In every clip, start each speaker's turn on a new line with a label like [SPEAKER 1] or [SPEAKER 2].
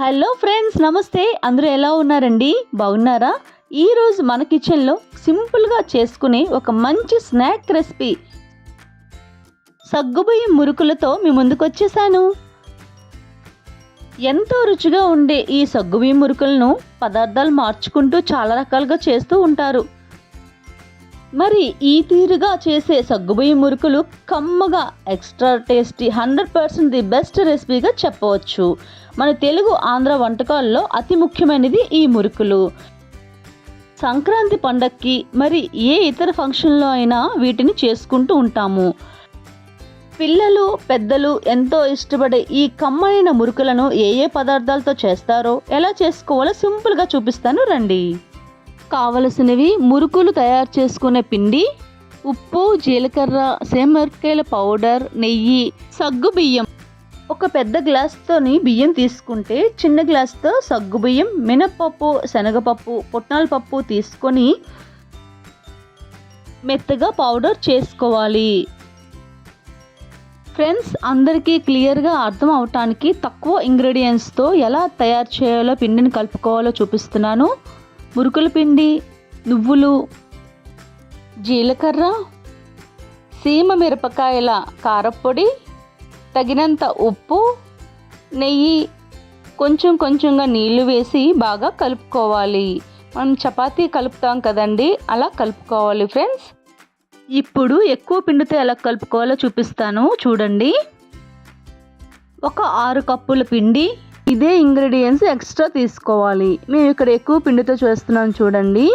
[SPEAKER 1] Hello friends నమస్తే. అందరూ ఎలా ఉన్నారండి? బాగున్నారా? ఈరోజు మన కిచెన్లో సింపుల్గా చేసుకునే ఒక మంచి స్నాక్ రెసిపీ సగ్గుబియ్యం మురుకులతో మీ ముందుకు వచ్చేసాను. ఎంతో రుచిగా ఉండే ఈ సగ్గుబియ్యం మురుకులను పదార్థాలు మార్చుకుంటూ చాలా రకాలుగా చేస్తూ ఉంటారు. మరి ఈ తీరుగా చేసే సగ్గుబియ్య మురుకులు కమ్మగా extra tasty hundred percent the best రెసిపీగా చెప్పవచ్చు. మన తెలుగు ఆంధ్ర వంటకాల్లో అతి ముఖ్యమైనది ఈ మురుకులు. సంక్రాంతి పండక్కి మరి ఏ ఇతర ఫంక్షన్లో అయినా వీటిని చేసుకుంటూ ఉంటాము. పిల్లలు పెద్దలు ఎంతో ఇష్టపడే ఈ కమ్మైన మురుకులను ఏ ఏ పదార్థాలతో చేస్తారో ఎలా చేసుకోవాలో సింపుల్గా చూపిస్తాను రండి. కావలసినవి మురుకులు తయారు చేసుకునే పిండి ఉప్పు జీలకర్ర సేమరకాయల పౌడర్ నెయ్యి సగ్గు బియ్యం. ఒక పెద్ద గ్లాస్తోని బియ్యం తీసుకుంటే చిన్న గ్లాస్తో సగ్గు బియ్యం మినప్పప్పు శనగపప్పు పుట్నాల పప్పు తీసుకొని మెత్తగా పౌడర్ చేసుకోవాలి. ఫ్రెండ్స్ అందరికీ క్లియర్గా అర్థం అవటానికి తక్కువ ఇంగ్రీడియంట్స్తో ఎలా తయారు చేయాలో పిండిని కలుపుకోవాలో చూపిస్తున్నాను. మురుకుల పిండి నువ్వులు జీలకర్ర సీమ మిరపకాయల కారపొడి తగినంత ఉప్పు నెయ్యి కొంచెం కొంచెంగా నీళ్ళు వేసి బాగా కలుపుకోవాలి. మనం చపాతీ కలుపుతాం కదండి అలా కలుపుకోవాలి ఫ్రెండ్స్. ఇప్పుడు ఎక్కువ పిండితో ఎలా కలుపుకోవాలో చూపిస్తాను చూడండి. ఒక ఆరు కప్పుల పిండి ఇదే ఇంగ్రీడియంట్స్ ఎక్స్ట్రా తీసుకోవాలి. మేము ఇక్కడ ఎక్కువ పిండితో చేస్తున్నాం చూడండి.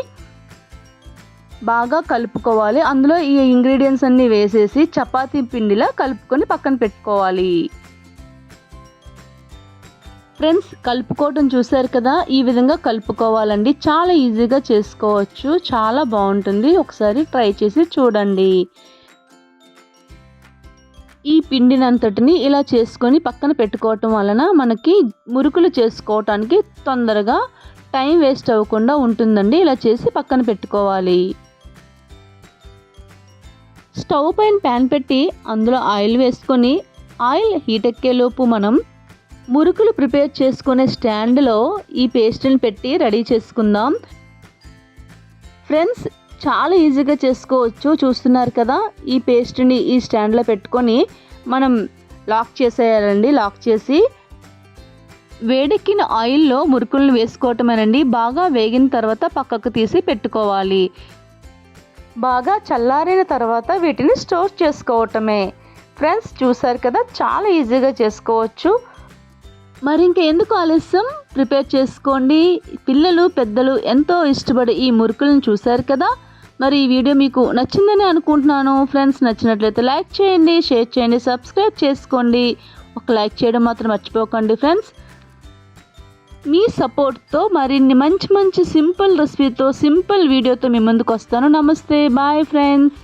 [SPEAKER 1] బాగా కలుపుకోవాలి. అందులో ఈ ఇంగ్రీడియంట్స్ అన్నీ వేసేసి చపాతీ పిండిలా కలుపుకొని పక్కన పెట్టుకోవాలి. ఫ్రెండ్స్ కలుపుకోవటం చూసారు కదా? ఈ విధంగా కలుపుకోవాలండి. చాలా ఈజీగా చేసుకోవచ్చు. చాలా బాగుంటుంది. ఒకసారి ట్రై చేసి చూడండి. ఈ పిండినంతటిని ఇలా చేసుకొని పక్కన పెట్టుకోవటం వలన మనకి మురుకులు చేసుకోవటానికి తొందరగా టైం వేస్ట్ అవ్వకుండా ఉంటుందండి. ఇలా చేసి పక్కన పెట్టుకోవాలి. స్టవ్ పైన ప్యాన్ పెట్టి అందులో ఆయిల్ వేసుకొని ఆయిల్ హీట్ ఎక్కేలోపు మనం మురుకులు ప్రిపేర్ చేసుకునే స్టాండ్లో ఈ పేస్ట్ని పెట్టి రెడీ చేసుకుందాం. ఫ్రెండ్స్ చాలా ఈజీగా చేసుకోవచ్చు. చూస్తున్నారు కదా ఈ పేస్ట్ని ఈ స్టాండ్లో పెట్టుకొని మనం లాక్ చేసేయాలండి. లాక్ చేసి వేడెక్కిన ఆయిల్లో మురుకులను వేసుకోవటమేనండి. బాగా వేగిన తర్వాత పక్కకు తీసి పెట్టుకోవాలి. బాగా చల్లారిన తర్వాత వీటిని స్టోర్ చేసుకోవటమే. ఫ్రెండ్స్ చూసారు కదా చాలా ఈజీగా చేసుకోవచ్చు. మరి ఇంకెందుకు ఆలస్యం? ప్రిపేర్ చేసుకోండి. పిల్లలు పెద్దలు ఎంతో ఇష్టపడే ఈ మురుకులను చూశారు కదా మరి ఈ వీడియో మీకు నచ్చిందని అనుకుంటున్నాను. ఫ్రెండ్స్ నచ్చినట్లయితే లైక్ చేయండి షేర్ చేయండి సబ్స్క్రైబ్ చేసుకోండి. ఒక లైక్ చేయడం మాత్రం మర్చిపోకండి ఫ్రెండ్స్. మీ సపోర్ట్తో మరిన్ని మంచి మంచి సింపుల్ రెసిపీతో సింపుల్ వీడియోతో మీ ముందుకు వస్తాను. నమస్తే బాయ్ ఫ్రెండ్స్.